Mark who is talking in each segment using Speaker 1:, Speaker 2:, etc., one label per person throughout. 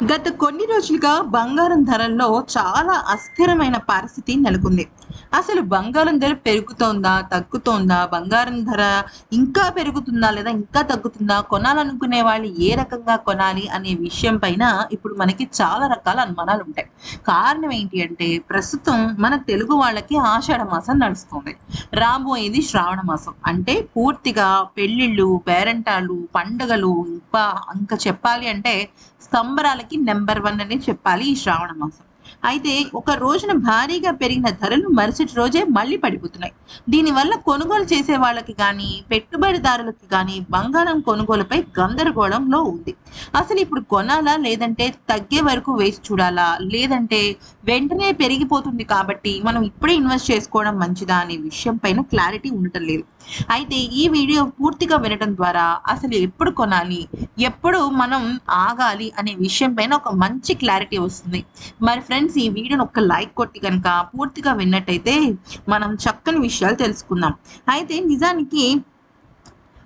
Speaker 1: గత కొన్ని రోజులుగా బంగారం ధరల్లో చాలా అస్థిరమైన పరిస్థితి నెలకొంది. అసలు బంగారం ధర పెరుగుతోందా తగ్గుతోందా? బంగారం ధర ఇంకా పెరుగుతుందా లేదా ఇంకా తగ్గుతుందా? కొనాలనుకునే వాళ్ళు ఏ రకంగా కొనాలి అనే విషయం పైన ఇప్పుడు మనకి చాలా రకాల అనుమానాలు ఉంటాయి. కారణం ఏంటి అంటే ప్రస్తుతం మన తెలుగు వాళ్ళకి ఆషాఢ మాసం నడుస్తుంది. రాబోయేది శ్రావణ మాసం. అంటే పూర్తిగా పెళ్ళిళ్ళు పేరంటాలు పండుగలు ఇంకా ఇంకా చెప్పాలి అంటే సంబరాలకి నెంబర్ వన్ అని చెప్పాలి ఈ శ్రావణ మాసం. అయితే ఒక రోజున భారీగా పెరిగిన ధరలు మరుసటి రోజే మళ్ళీ పడిపోతున్నాయి. దీనివల్ల కొనుగోలు చేసే వాళ్ళకి కానీ పెట్టుబడిదారులకి కానీ బంగారం కొనుగోలుపై గందరగోళంలో ఉంది. అసలు ఇప్పుడు కొనాలా లేదంటే తగ్గే వరకు వేసి చూడాలా? లేదంటే వెంటనే పెరిగిపోతుంది కాబట్టి మనం ఇప్పుడే ఇన్వెస్ట్ చేసుకోవడం మంచిదా అనే విషయం పైన క్లారిటీ ఉండటం లేదు. అయితే ఈ వీడియో పూర్తిగా వినడం ద్వారా అసలు ఎప్పుడు కొనాలి ఎప్పుడు మనం ఆగాలి అనే విషయం పైన ఒక మంచి క్లారిటీ వస్తుంది. మరి ఫ్రెండ్స్ ఈ వీడియోని ఒక లైక్ కొట్టి కనుక పూర్తిగా విన్నట్టయితే మనం చక్కని విషయాలు తెలుసుకుందాం. అయితే నిజానికి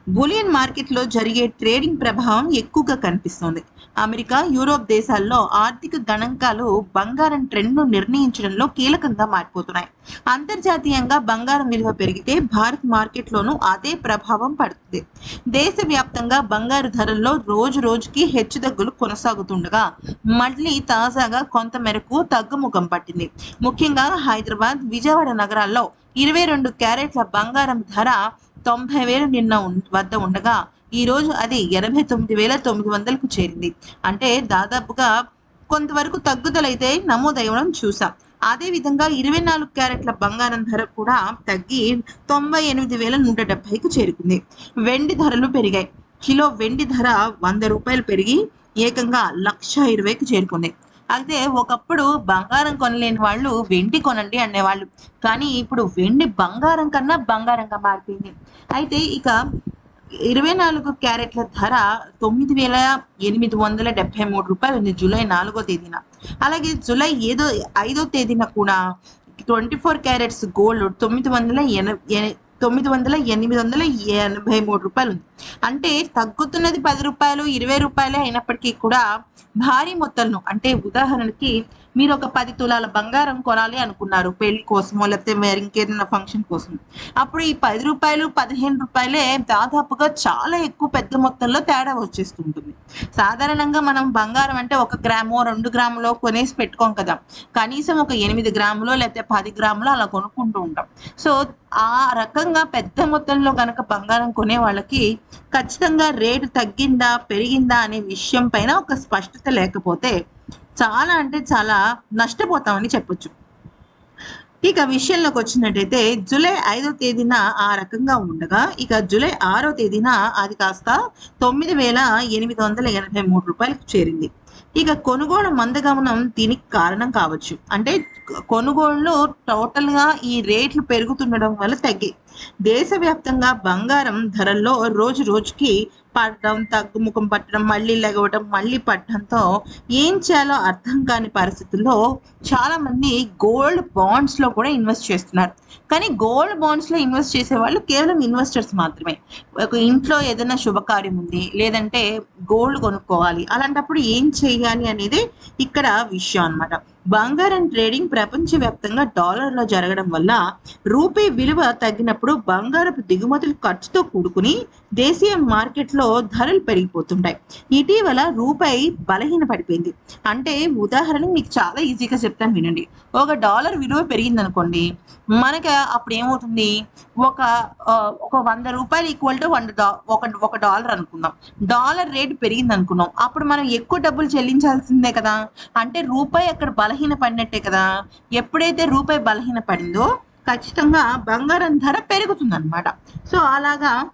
Speaker 1: బులియన్ మార్కెట్లో జరిగే ట్రేడింగ్ ప్రభావం ఎక్కువగా కనిపిస్తోంది. అమెరికా యూరోప్ దేశాల్లో ఆర్థిక గణాంకాలు బంగారం ట్రెండ్ను నిర్ణయించడంలో కీలకంగా మారిపోతున్నాయి. అంతర్జాతీయంగా బంగారం విలువ పెరిగితే భారత్ మార్కెట్లోనూ అదే ప్రభావం పడుతుంది. దేశవ్యాప్తంగా బంగారు ధరల్లో రోజు రోజుకి హెచ్చుతగ్గులు కొనసాగుతుండగా మళ్ళీ తాజాగా కొంత మేరకు తగ్గుముఖం పట్టింది. ముఖ్యంగా హైదరాబాద్ విజయవాడ నగరాల్లో ఇరవై రెండు క్యారెట్ల బంగారం ధర తొంభై వేలు నిన్న వద్ద ఉండగా ఈ రోజు అది ఎనభై తొమ్మిది వేల తొమ్మిది వందలకు చేరింది. అంటే దాదాపుగా కొంతవరకు తగ్గుదలైతే నమోదయ్యడం చూసాం. అదే విధంగా ఇరవై నాలుగు క్యారెట్ల బంగారం ధర కూడా తగ్గి తొంభై ఎనిమిది వేల నూట డెబ్బైకి చేరుకుంది. వెండి ధరలు పెరిగాయి. కిలో వెండి ధర వంద రూపాయలు పెరిగి ఏకంగా లక్ష ఇరవైకి చేరుకుంది. అయితే ఒకప్పుడు బంగారం కొనలేని వాళ్ళు వెండి కొనండి అనేవాళ్ళు. కానీ ఇప్పుడు వెండి బంగారం కన్నా బంగారంగా మారిపోయింది. అయితే ఇక ఇరవై నాలుగు క్యారెట్ల ధర తొమ్మిది వేల ఎనిమిది వందల డెబ్బై మూడు రూపాయలు ఉంది జూలై నాలుగో తేదీన. అలాగే జూలై ఏదో ఐదో తేదీన కూడా ట్వంటీ ఫోర్ క్యారెట్స్ గోల్డ్ తొమ్మిది వందల ఎన తొమ్మిది వందల ఎనిమిది వందల ఎనభై మూడు రూపాయలు ఉంది. అంటే తగ్గుతున్నది పది రూపాయలు ఇరవై రూపాయలే అయినప్పటికీ కూడా భారీ మొత్తంలో అంటే ఉదాహరణకి మీరు ఒక పది తులాల బంగారం కొనాలి అనుకున్నారు పెళ్ళి కోసమో లేకపోతే మరి ఇంకేదైనా ఫంక్షన్ కోసం అప్పుడు ఈ పది రూపాయలు పదిహేను రూపాయలే దాదాపుగా చాలా ఎక్కువ పెద్ద మొత్తంలో తేడా వచ్చేస్తుంటుంది. సాధారణంగా మనం బంగారం అంటే ఒక గ్రాము రెండు గ్రాములో కొనేసి పెట్టుకోం కదా. కనీసం ఒక ఎనిమిది గ్రాములో లేకపోతే పది గ్రాములో అలా కొనుక్కుంటూ ఉంటాం. సో ఆ రకంగా పెద్ద మొత్తంలో కనుక బంగారం కొనే వాళ్ళకి ఖచ్చితంగా రేటు తగ్గిందా పెరిగిందా అనే విషయం పైన ఒక స్పష్టత లేకపోతే చాలా అంటే చాలా నష్టపోతామని చెప్పొచ్చు. ఇక విషయంలోకి వచ్చినట్టయితే జూలై ఐదో తేదీన ఆ రకంగా ఉండగా ఇక జూలై ఆరో తేదీన అది కాస్త తొమ్మిది వేల ఎనిమిది వందల ఎనభై మూడు రూపాయలకు చేరింది. ఇక కొనుగోలు మందగమనం దీనికి కారణం కావచ్చు. అంటే కొనుగోళ్ళు టోటల్గా ఈ రేట్లు పెరుగుతుండడం వల్ల తగ్గాయి దేశవ్యాప్తంగా బంగారం ధరల్లో రోజు రోజుకి పడడం తగ్గుముఖం పట్టడం మళ్ళీ లెగవడం మళ్ళీ పడడంతో ఏం చేయాలో అర్థం కాని పరిస్థితుల్లో చాలా మంది గోల్డ్ బాండ్స్లో కూడా ఇన్వెస్ట్ చేస్తున్నారు. కానీ గోల్డ్ బాండ్స్లో ఇన్వెస్ట్ చేసే వాళ్ళు కేవలం ఇన్వెస్టర్స్ మాత్రమే. ఒక ఇంట్లో ఏదైనా శుభకార్యం ఉంది లేదంటే గోల్డ్ కొనుక్కోవాలి అలాంటప్పుడు ఏం చేయాలి అనేది ఇక్కడ విషయం అన్నమాట. బంగారం ట్రేడింగ్ ప్రపంచవ్యాప్తంగా డాలర్లో జరగడం వల్ల రూపీ విలువ తగ్గినప్పుడు బంగారపు దిగుమతులు ఖర్చుతో కూడుకుని దేశీయ మార్కెట్లో ధరలు పెరిగిపోతుంటాయి. ఇటీవల రూపాయి బలహీన పడిపోయింది అంటే ఉదాహరణ మీకు చాలా ఈజీగా చెప్తాను వినండి. ఒక డాలర్ విలువ పెరిగింది అనుకోండి మనకి అప్పుడు ఏమవుతుంది? ఒక ఒక వంద రూపాయలు ఈక్వల్ టు వన్ డా ఒక ఒక డాలర్ అనుకుందాం. డాలర్ రేటు పెరిగింది అనుకున్నాం అప్పుడు మనం ఎక్కువ డబ్బులు చెల్లించాల్సిందే కదా. అంటే రూపాయి అక్కడ బలహీన పడినట్టే కదా. ఎప్పుడైతే రూపాయి బలహీన పడిందో ఖచ్చితంగా బంగారం ధర పెరుగుతుంది అనమాట సో అలాగా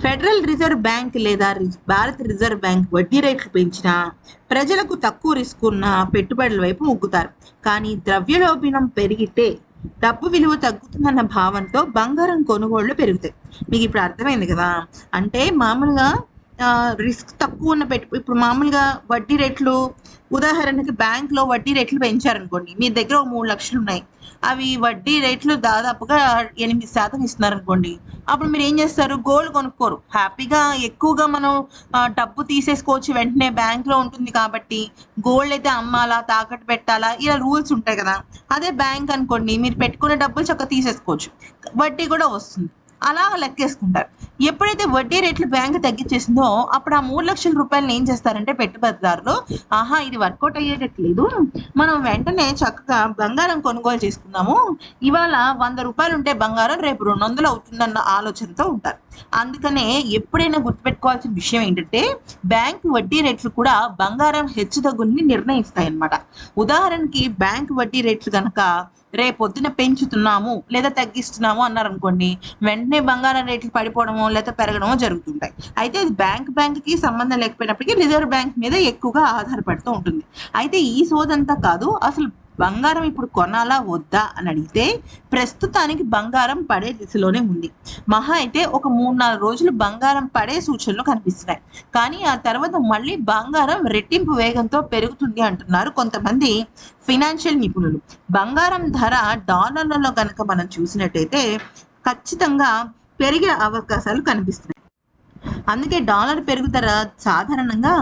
Speaker 1: ఫెడరల్ రిజర్వ్ బ్యాంక్ లేదా భారత రిజర్వ్ బ్యాంక్ వడ్డీ రేట్లు పెంచినా ప్రజలకు తక్కువ రిస్క్ ఉన్న పెట్టుబడుల వైపు మొగ్గుతారు. కానీ ద్రవ్యలోభనం పెరిగితే డబ్బు విలువ తగ్గుతుందన్న భావంతో బంగారం కొనుగోళ్ళు పెరుగుతాయి. మీకు ఇప్పుడు అర్థమైంది కదా? అంటే మామూలుగా రిస్క్ తక్కువ ఉన్న పెట్టు ఇప్పుడు మామూలుగా వడ్డీ రేట్లు ఉదాహరణకి బ్యాంక్‌లో వడ్డీ రేట్లు పెంచారనుకోండి. మీ దగ్గర ఒక మూడు లక్షలు ఉన్నాయి. అవి వడ్డీ రేట్లు దాదాపుగా ఎనిమిది శాతం ఇస్తున్నారనుకోండి. అప్పుడు మీరు ఏం చేస్తారు? గోల్డ్ కొనుక్కోరు. హ్యాపీగా ఎక్కువగా మనం డబ్బు తీసేసుకోవచ్చు వెంటనే బ్యాంక్‌లో ఉంటుంది కాబట్టి, గోల్డ్ అయితే అమ్మాలా, తాకట్టు పెట్టాలా ఇలా రూల్స్ ఉంటాయి కదా! అదే బ్యాంక్ అనుకోండి మీరు పెట్టుకునే డబ్బులు చక్కగా తీసేసుకోవచ్చు. వడ్డీ కూడా వస్తుంది. అలాగ లెక్కేసుకుంటారు. ఎప్పుడైతే వడ్డీ రేట్లు బ్యాంక్ తగ్గించేసిందో అప్పుడు ఆ 3,00,000 ఏం చేస్తారంటే పెట్టుబడిదారులు, ఆహా! ఇది వర్కౌట్ అయ్యేటట్లేదు. మనం వెంటనే చక్కగా బంగారం కొనుగోలు చేసుకుందాము. ఇవాళ వంద రూపాయలు ఉంటే బంగారం రేపు 200 అవుతుందన్న ఆలోచనతో ఉంటారు. అందుకనే ఎప్పుడైనా గుర్తుపెట్టుకోవాల్సిన విషయం ఏంటంటే బ్యాంక్ వడ్డీ రేట్లు కూడా బంగారం హెచ్చుతగ్గుల్ని నిర్ణయిస్తాయన్నమాట. ఉదాహరణకి బ్యాంక్ వడ్డీ రేట్లు కనుక రేపొద్దున పెంచుతున్నాము లేదా తగ్గిస్తున్నాము అన్నారనుకోండి. వెంటనే బంగారం రేట్లు పడిపోవడమో లేదా పెరగడము జరుగుతుంటాయి. అయితే ఇది బ్యాంక్ బ్యాంక్‌కి సంబంధం లేకపోయినప్పటికీ రిజర్వ్ బ్యాంక్ మీద ఎక్కువగా ఆధారపడుతూ ఉంటుంది. అయితే ఈ సోదంతా కాదు. అసలు బంగారం ఇప్పుడు కొనాలా? వద్దా? అని అడిగితే ప్రస్తుతానికి బంగారం పడే దిశలోనే ఉంది. మహా అయితే ఒక 3, 4 రోజులు బంగారం పడే సూచనలు కనిపిస్తున్నాయి. కానీ ఆ తర్వాత మళ్ళీ బంగారం రెట్టింపు వేగంతో పెరుగుతుంది అంటున్నారు కొంతమంది ఫైనాన్షియల్ నిపుణులు. బంగారం ధర డాలర్లలో గనక మనం చూసినట్టయితే ఖచ్చితంగా పెరిగే అవకాశాలు కనిపిస్తున్నాయి. అందుకే డాలర్ పెరుగుదల సాధారణంగా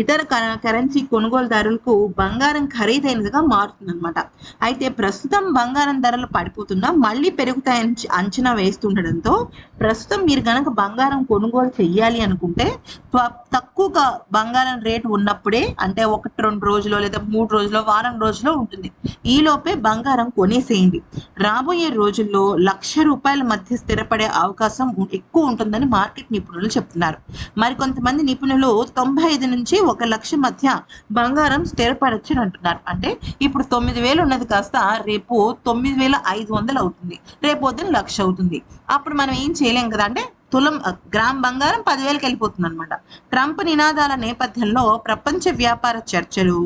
Speaker 1: ఇతర కరెన్సీ కొనుగోలుదారులకు బంగారం ఖరీదైనదిగా మారుతుందన్నమాట. అయితే ప్రస్తుతం బంగారం ధరలు పడిపోతున్నా మళ్ళీ పెరుగుతాయని అంచనా వేస్తుండడంతో ప్రస్తుతం మీరు కనుక బంగారం కొనుగోలు చెయ్యాలి అనుకుంటే త్వ తక్కువగా బంగారం రేటు ఉన్నప్పుడే అంటే 1, 2 రోజులో లేదా మూడు రోజులో, వారం రోజులో ఉంటుంది. ఈలోపే బంగారం కొనేసేయండి. రాబోయే రోజుల్లో లక్ష రూపాయల మధ్య స్థిరపడే అవకాశం ఎక్కువ ఉంటుందని మార్కెట్ నిపుణులు చెప్తున్నారు. మరికొంతమంది నిపుణులు 95-1,00,000 మధ్య బంగారం స్థిరపడొచ్చని అంటున్నారు. అంటే ఇప్పుడు 9,000 ఉన్నది కాస్త రేపు 9,500 అవుతుంది. రేపొద్దున 1,00,000 అవుతుంది. అప్పుడు మనం ఏం చేయలేం కదా! అంటే తులం గ్రామ్ బంగారం పదివేలకు వెళ్ళిపోతుంది అనమాట ట్రంప్ నినాదాల నేపథ్యంలో ప్రపంచ వ్యాపార చర్చలు,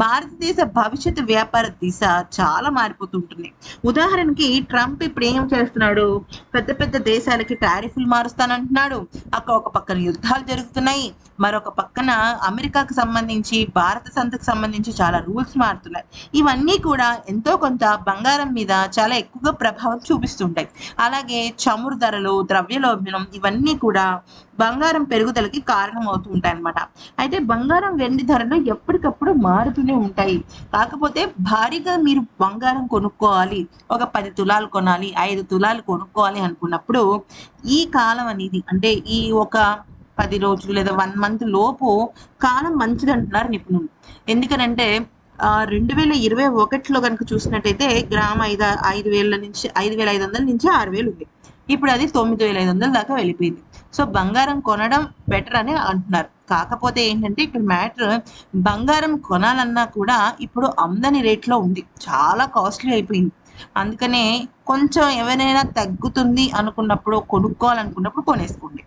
Speaker 1: భారతదేశ భవిష్యత్ వ్యాపార దిశ చాలా మారిపోతుంటుంది ఉదాహరణకి ట్రంప్ ఇప్పుడు ఏం చేస్తున్నాడు? పెద్ద పెద్ద దేశాలకి టారిఫ్‌లు మారుస్తానంటున్నాడు. అక్కడ ఒక పక్కన యుద్ధాలు జరుగుతున్నాయి. మరొక పక్కన అమెరికాకు సంబంధించి, భారత సంతకు సంబంధించి చాలా రూల్స్ మారుతున్నాయి. ఇవన్నీ కూడా ఎంతో కొంత బంగారం మీద చాలా ఎక్కువగా ప్రభావం చూపిస్తుంటాయి. అలాగే చమురు ధరలు, ద్రవ్యలోభ్యం ఇవన్నీ కూడా బంగారం పెరుగుదలకి కారణం అవుతూ ఉంటాయి అనమాట అయితే బంగారం, వెండి ధరలు ఎప్పటికప్పుడు మారుతూనే ఉంటాయి. కాకపోతే భారీగా మీరు బంగారం కొనుక్కోవాలి. ఒక పది తులాలు కొనాలి, ఐదు తులాలు కొనుక్కోవాలి అనుకున్నప్పుడు ఈ కాలం అనేది అంటే ఈ ఒక పది రోజులు లేదా వన్ మంత్ లోపు కాలం మంచిదంటున్నారు నిపుణులు. ఎందుకనంటే ఆహ్, 2021లో గనక చూసినట్టయితే గ్రామ్ ఐద 5,000 నుంచి 5,500 నుంచి ఆరు వేలు ఉంది. ఇప్పుడు అది 9,500 దాకా వెళ్ళిపోయింది. సో బంగారం కొనడం బెటర్ అని అంటున్నారు. కాకపోతే ఏంటంటే ఇక్కడ మ్యాటర్ బంగారం కొనాలన్నా కూడా ఇప్పుడు అందని రేట్‌లో ఉంది. చాలా కాస్ట్‌లీ అయిపోయింది. అందుకనే కొంచెం ఎవరైనా తగ్గుతుంది అనుకున్నప్పుడు, కొనుక్కోవాలనుకున్నప్పుడు కొనేసుకోండి.